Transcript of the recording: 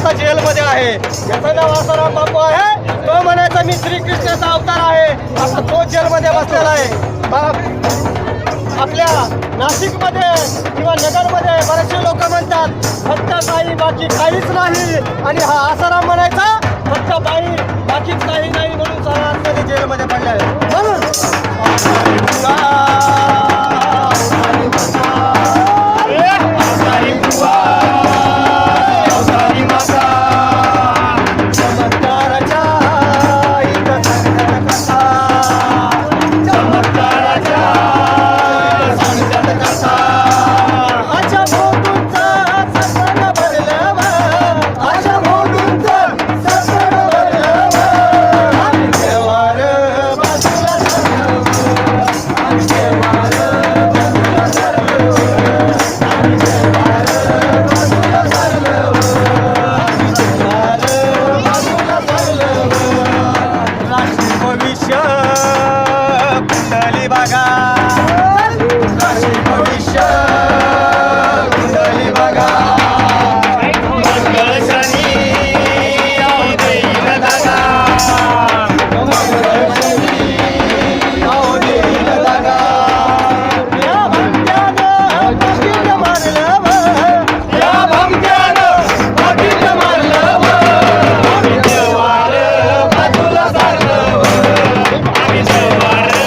आता जेलमध्ये आहे. याचं नाव आसाराम बापू आहे. तो म्हणायचा मी श्रीकृष्णाचा अवतार आहे. आता तो जेलमध्ये बसलेला आहे. आपल्या नाशिकमध्ये किंवा नगरमध्ये बरेचसे लोक म्हणतात फक्त काही बाकी काहीच नाही. आणि हा आसाराम म्हणायचा फक्त बाई बाकीच काही नाही म्हणून Barra.